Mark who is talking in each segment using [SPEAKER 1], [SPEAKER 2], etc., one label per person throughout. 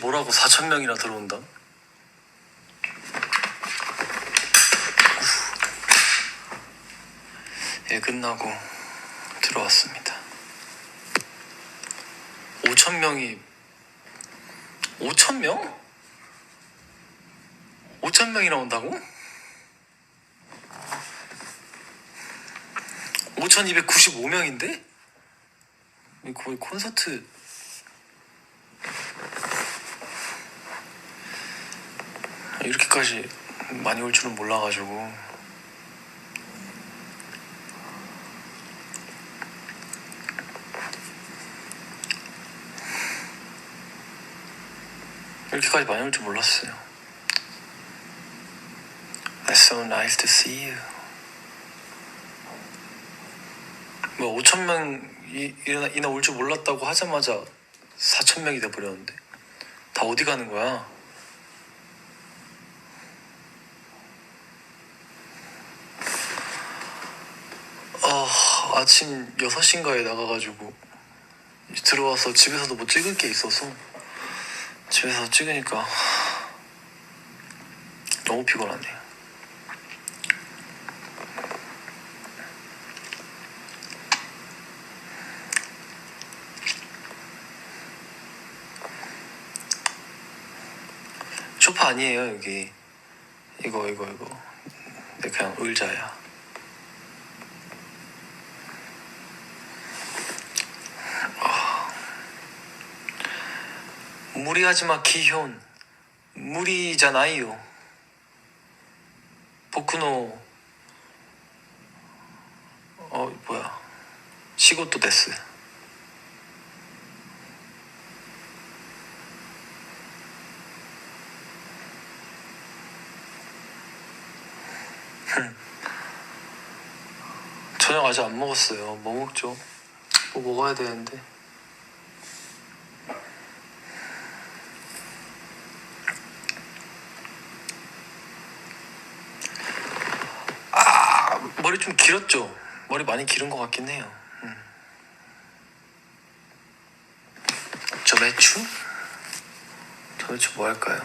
[SPEAKER 1] 뭐라고 4천 명이나 들어온다? 예 끝나고 들어왔습니다. 5천 명이 5천 명? 5천 명이 나 온다고? 5,295명인데? 거의 콘서트 이렇게까지 많이 올 줄은 몰라가지고 이렇게까지 많이 올 줄 몰랐어요. That's so nice to see you. 뭐 5천 명이나 올 줄 몰랐다고 하자마자 4천 명이 돼 버렸는데 다 어디 가는 거야? 아, 아침 6시인가에 나가가지고 들어와서 집에서도 뭐 찍을 게 있어서 집에서 찍으니까 너무 피곤하네요. 쇼파 아니에요 여기. 이거 이거 이거. 내 그냥 의자야 무리하지마 기현 무리잖아요 보쿠노 어 뭐야 시고또 데스 저녁 아직 안 먹었어요. 뭐 먹죠? 뭐 먹어야 되는데. 머리 좀 길었죠? 머리 많이 기른 것 같긴 해요. 음. 저 매추? 저 매추 뭐 할까요?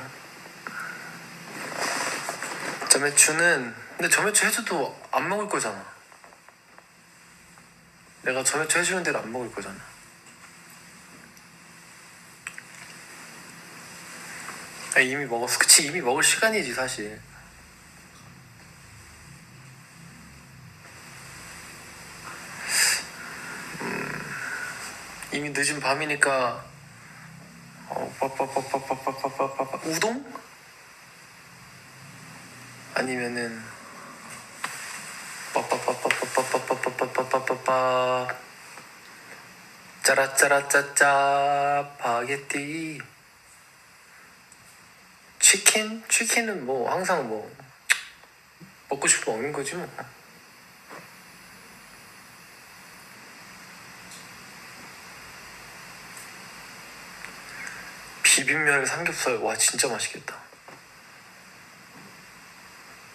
[SPEAKER 1] 저 매추는 근데 저 매추 해줘도 안 먹을 거잖아. 내가 저 매추 해주는 대로 안 먹을 거잖아. 아, 이미 먹었어. 그치, 이미 먹을 시간이지, 사실. 이미 늦은 밤이니까, 어, 빠빠빠빠빠빠빠빠빠, 우동? 아니면은, 빠빠빠빠빠빠빠빠빠빠빠 짜라짜라짜짜 바게티 치킨? 치킨은 뭐 항상 뭐 먹고 싶으면 먹는 거지 뭐 비빔면 삼겹살. 와 진짜 맛있겠다.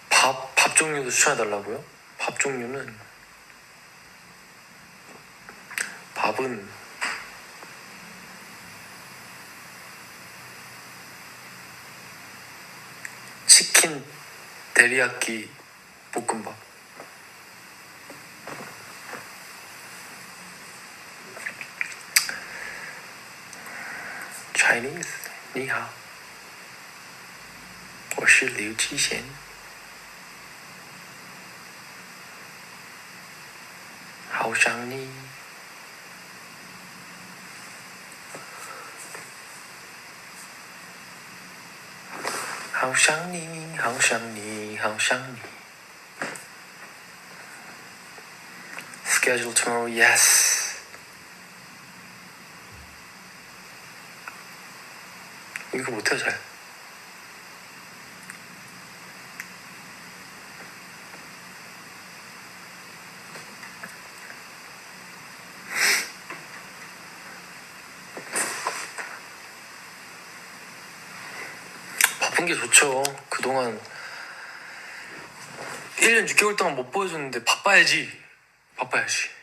[SPEAKER 1] 밥, 밥 종류도 추천해달라고요? 밥 종류는 밥은 치킨 데리야끼 볶음밥 Chinese 你好我是刘七贤好想你。好想你，好想你，好想你。Schedule tomorrow, yes. 이거 못해 잘. 바쁜 게 좋죠. 그동안 1년 6개월 동안 못 보여줬는데 바빠야지. 바빠야지.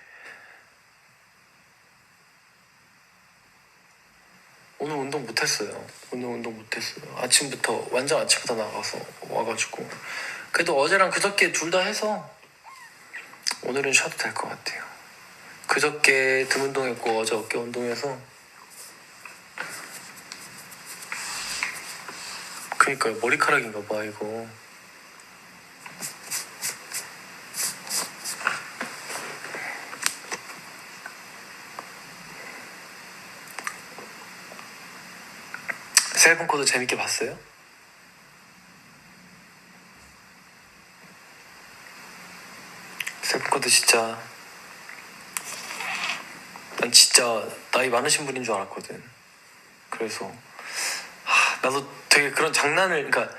[SPEAKER 1] 오늘 운동 못했어요. 오늘 운동 못했어요. 아침부터 완전 아침부터 나가서 와가지고 그래도 어제랑 그저께 둘 다 해서 오늘은 쉬어도 될 것 같아요. 그저께 등 운동했고 어제 어깨 운동해서 그러니까 머리카락인가 봐 이거. 셀븐 코드 재밌게 봤어요? 셀븐 코드 진짜 난 진짜 나이 많으신 분인 줄 알았거든. 그래서 하, 나도 되게 그런 장난을 그러니까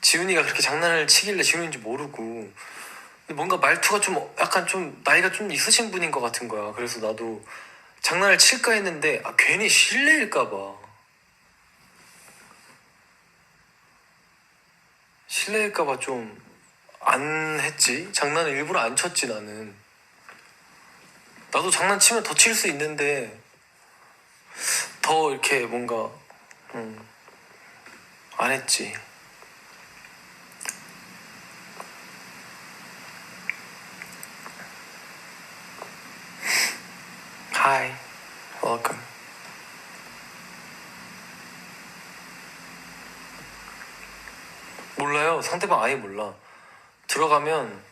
[SPEAKER 1] 지훈이가 그렇게 장난을 치길래 지훈인지 모르고 뭔가 말투가 좀 약간 좀 나이가 좀 있으신 분인 것 같은 거야. 그래서 나도 장난을 칠까 했는데 아, 괜히 실례일까 봐. 실례일까봐 좀 안 했지. 장난을 일부러 안 쳤지 나는. 나도 장난치면 더 칠 수 있는데 더 이렇게 뭔가 음, 안 했지. Hi, welcome. 상대방 아예 몰라. 들어가면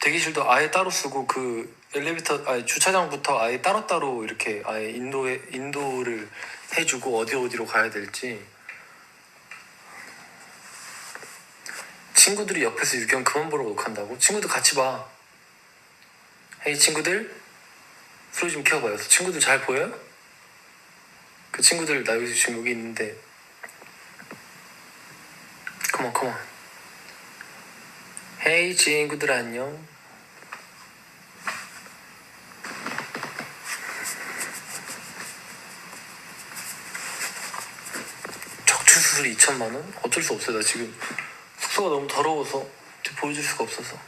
[SPEAKER 1] 대기실도 아예 따로 쓰고 그 엘리베이터 아니 주차장부터 아예 따로따로 이렇게 아예 인도에 인도를 해주고 어디 어디로 가야 될지 친구들이 옆에서 유경 그만 보러 욕한다고? 친구들 같이 봐. 헤이 친구들 소리 좀 키워봐요. 친구들 잘 보여요? 그 친구들 나 여기 지금 여기 있는데 컴온 컴온 헤이 친구들 안녕 척추 수술 2천만 원? 어쩔 수 없어요 나 지금 숙소가 너무 더러워서 보여줄 수가 없어서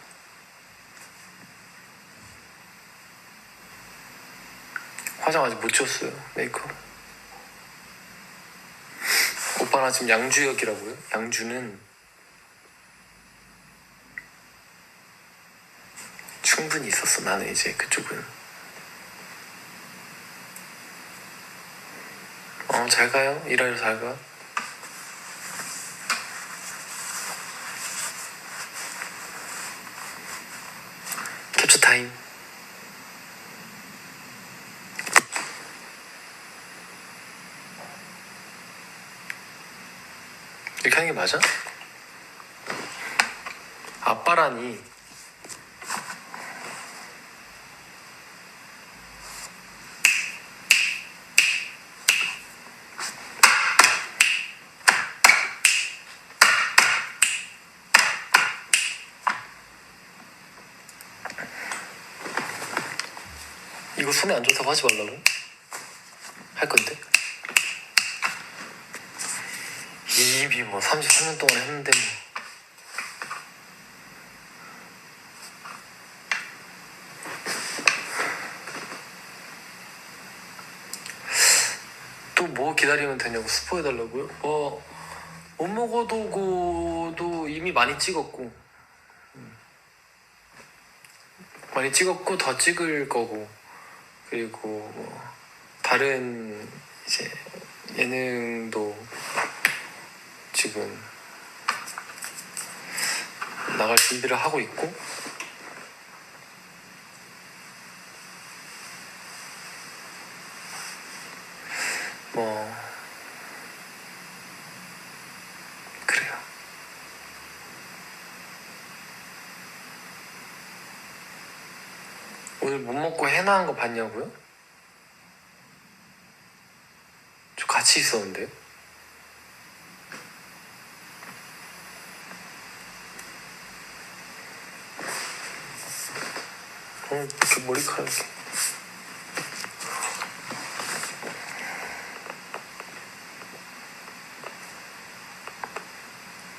[SPEAKER 1] 화장 아직 못 지웠어요 메이크업 오빠 나 지금 양주역이라고요? 양주는 충분히 있었어 나는 이제 그쪽은. 어 잘 가요? 일하러 잘가? 캡처 타임. 이렇게 하는 게 맞아? 아빠라니 이거 손에 안 좋다고 하지 말라고? 할 건데? 이미 뭐 33년 동안 했는데 뭐. 또뭐 기다리면 되냐고 스포해달라고요? 뭐, 못 먹어도 고도 이미 많이 찍었고. 음. 많이 찍었고 더 찍을 거고 그리고 뭐 다른 이제 예능도 지금 나갈 준비를 하고 있고 뭐 그래요. 오늘 못 먹고 해나 한 거 봤냐고요? 저 같이 있었는데요. 어, 이렇게 머리카락이.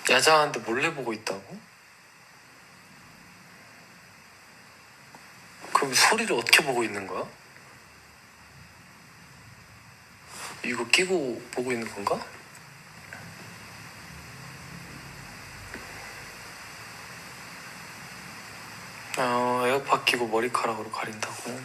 [SPEAKER 1] 야자한테 몰래 보고 있다고? 그럼 소리를 어떻게 보고 있는 거야? 이거 끼고 보고 있는 건가? 어, 에어팟 끼고 머리카락으로 가린다고.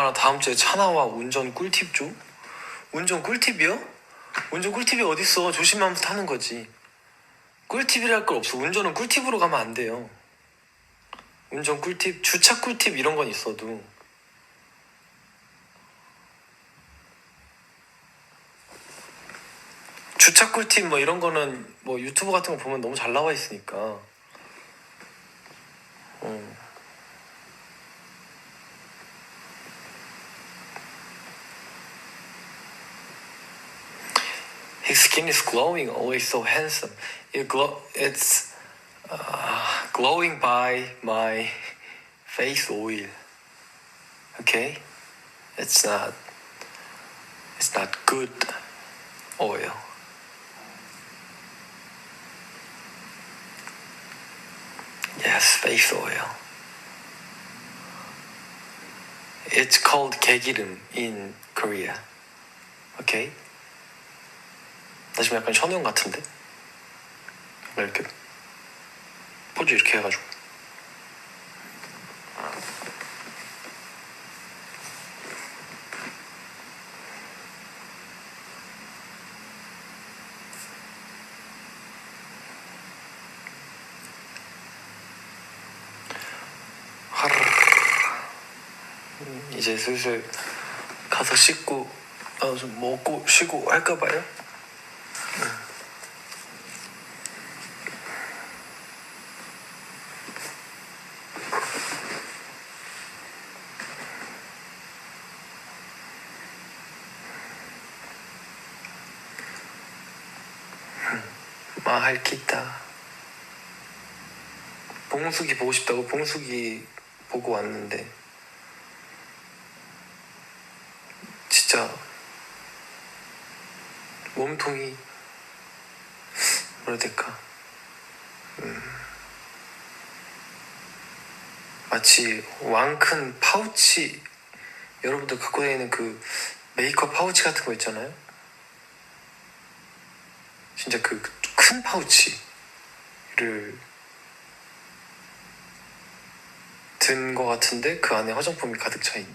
[SPEAKER 1] 오빠 나 다음 주에 차 나와 운전 꿀팁 줘? 운전 꿀팁이요? 운전 꿀팁이 어딨어? 조심하면서 타는 거지. 꿀팁이랄 거 없어. 운전은 꿀팁으로 가면 안 돼요. 운전 꿀팁, 주차 꿀팁 이런 건 있어도 주차 꿀팁 뭐 이런 거는 뭐 유튜브 같은 거 보면 너무 잘 나와 있으니까. 어. skin is glowing, always so handsome. It it's uh, glowing by my face oil. Okay, it's not. It's not good oil. Yes, face oil. It's called kegirum in Korea. Okay. 나 지금 약간 현우 형 같은데? 이렇게 포즈 이렇게 해가지고 이제 슬슬 가서 씻고 어, 좀 먹고 쉬고 할까 봐요. 마할기다. 봉숙이 보고 싶다고 봉숙이 보고 왔는데 진짜 몸통이 뭐라 될까? 음, 마치 왕큰 파우치 여러분들 갖고 다니는 그 메이크업 파우치 같은 거 있잖아요. 진짜 그 큰 파우치를 든거 같은데 그 안에 화장품이 가득 차 있는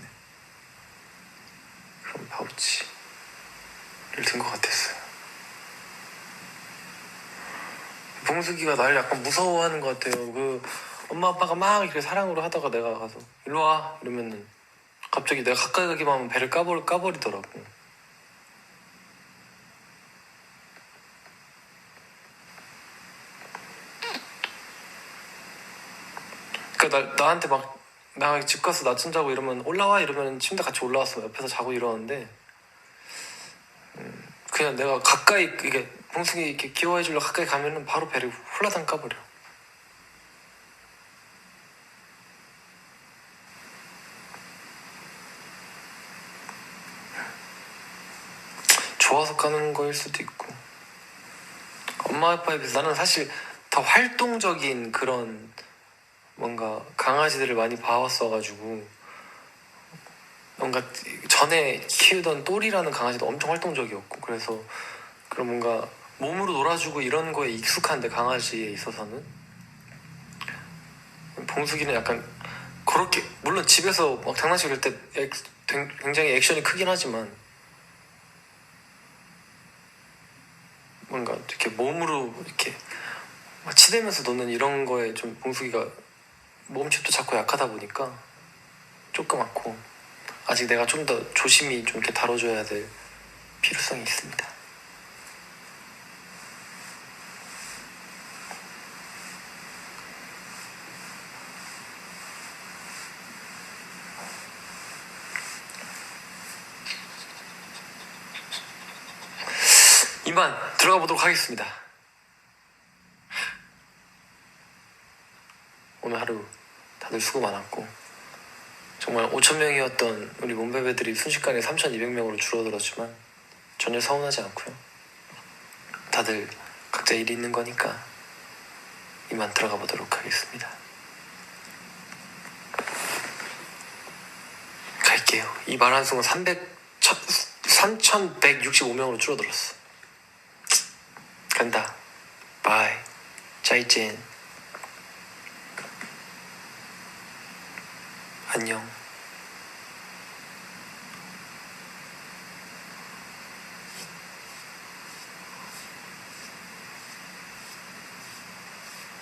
[SPEAKER 1] 그런 파우치를 든거 같았어요. 봉숙이가 날 약간 무서워하는 것 같아요. 그 엄마 아빠가 막 이렇게 사랑으로 하다가 내가 가서 일로 와 이러면은 갑자기 내가 가까이 가기만 하면 배를 까버, 까버리더라고. 그러니까 나, 나한테 막 나 집 가서 낮잠 자고 이러면 올라와? 이러면 침대 같이 올라왔어. 옆에서 자고 이러는데 음, 그냥 내가 가까이 이게 봉숙이 이렇게 귀여워해 주려 가까이 가면은 바로 배를 홀라당 까버려. 좋아서 까는 거일 수도 있고. 엄마 아빠에 비해서 나는 사실 더 활동적인 그런 뭔가 강아지들을 많이 봐왔어가지고 뭔가 전에 키우던 또리라는 강아지도 엄청 활동적이었고 그래서 그런 뭔가 몸으로 놀아주고 이런 거에 익숙한데 강아지에 있어서는 봉숙이는 약간 그렇게 물론 집에서 막 장난치고 때 액- 굉장히 액션이 크긴 하지만 뭔가 이렇게 몸으로 이렇게 막 치대면서 노는 이런 거에 좀 봉숙이가 몸집도 작고 약하다 보니까 조그맣고 아직 내가 좀 더 조심히 좀 이렇게 다뤄줘야 될 필요성이 있습니다. 이만 들어가 보도록 하겠습니다. 오늘 하루 다들 수고 많았고 정말 5천 명이었던 우리 몸베베들이 순식간에 3,200명으로 줄어들었지만 전혀 서운하지 않고요. 다들 각자 일이 있는 거니까 이만 들어가 보도록 하겠습니다. 갈게요. 이 말 한 순간 300, 3,165명으로 줄어들었어. 간다. 바이. 짜이찐. 안녕.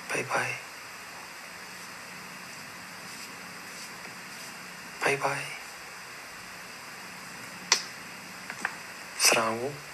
[SPEAKER 1] 바이바이. 바이바이. 사랑하고?